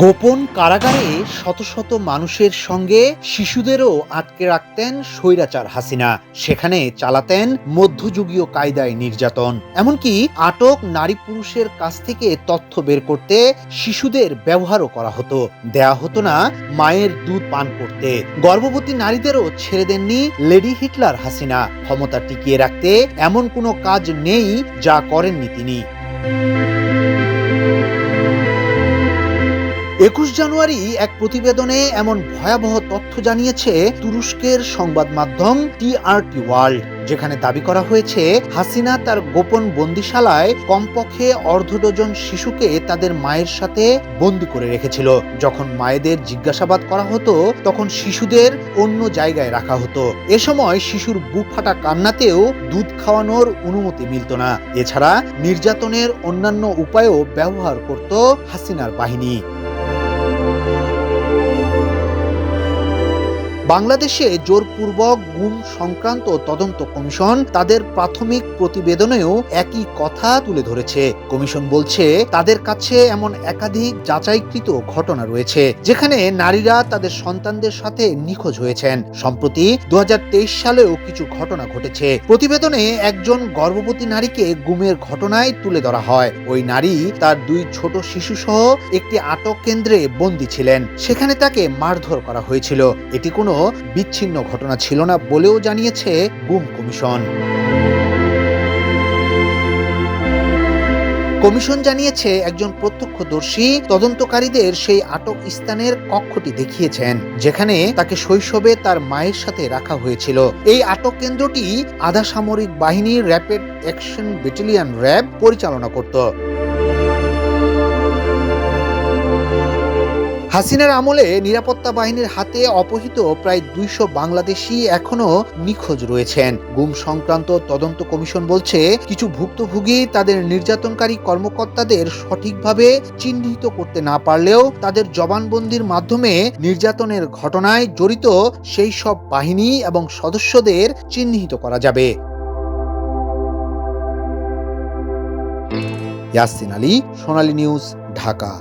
গোপন কারাগারে শত শত মানুষের সঙ্গে শিশুদেরও আটকে রাখতেন স্বৈরাচার হাসিনা। সেখানে চালাতেন মধ্যযুগীয় কায়দায় নির্যাতন। এমনকি আটক নারী পুরুষের কাছ থেকে তথ্য বের করতে শিশুদের ব্যবহারও করা হতো। দেয়া হতো না মায়ের দুধ পান করতে। গর্ভবতী নারীদেরও ছেড়ে দেননি লেডি হিটলার হাসিনা। ক্ষমতা টিকিয়ে রাখতে এমন কোনো কাজ নেই যা করেননি তিনি। একুশ জানুয়ারি এক প্রতিবেদনে এমন ভয়াবহ তথ্য জানিয়েছে তুরস্কের সংবাদ মাধ্যম টিআরটি ওয়ার্ল্ড, যেখানে দাবি করা হয়েছে হাসিনা তার গোপন বন্দিশালায় কমপক্ষে অর্ধ ডজন শিশুকে তাদের মায়ের সাথে বন্দি করে রেখেছিল। যখন মায়েদের জিজ্ঞাসাবাদ করা হতো, তখন শিশুদের অন্য জায়গায় রাখা হতো। এ সময় শিশুর বুক ফাটা কান্নাতেও দুধ খাওয়ানোর অনুমতি মিলত না। এছাড়া নির্যাতনের অন্যান্য উপায়ও ব্যবহার করত হাসিনার বাহিনী। বাংলাদেশে জোরপূর্বক গুম সংক্রান্ত তদন্ত কমিশন তাদের প্রাথমিক প্রতিবেদনেও একই কথা তুলে ধরেছে। কমিশন বলছে, তাদের কাছে এমন একাধিক যাচাইকৃত ঘটনা রয়েছে, যেখানে নারীরা তাদের সন্তানদের সাথে নিখোঁজ হয়েছেন। সম্প্রতি দু হাজার তেইশ সালেও কিছু ঘটনা ঘটেছে। প্রতিবেদনে একজন গর্ভবতী নারীকে গুমের ঘটনায় তুলে ধরা হয়। ওই নারী তার দুই ছোট শিশু সহ একটি আটক কেন্দ্রে বন্দী ছিলেন। সেখানে তাকে মারধর করা হয়েছিল। এটি কোনো বিচ্ছিন্ন ঘটনা ছিল না বলেও জানিয়েছে গুম কমিশন। কমিশন জানিয়েছে একজন প্রত্যক্ষদর্শী তদন্তকারীদের সেই আটক স্থানের কক্ষটি দেখিয়েছেন, যেখানে তাকে শৈশবে তার মায়ের সাথে রাখা হয়েছিল। এই আটক কেন্দ্রটি আধা সামরিক বাহিনীর র্যাপিড অ্যাকশন ব্যাটালিয়ন র্যাব পরিচালনা করত। হাসিনার আমলে নিরাপত্তা বাহিনীর হাতে অপহৃত প্রায় দুইশো বাংলাদেশি এখনও নিখোঁজ রয়েছেন। গুম সংক্রান্ত তদন্ত কমিশন বলছে, কিছু ভুক্তভোগী তাদের নির্যাতনকারী কর্মকর্তাদের সঠিকভাবে চিহ্নিত করতে না পারলেও তাদের জবানবন্দির মাধ্যমে নির্যাতনের ঘটনায় জড়িত সেই সব বাহিনী এবং সদস্যদের চিহ্নিত করা যাবে। ইয়াসিন আলী, সোনালী নিউজ, ঢাকা।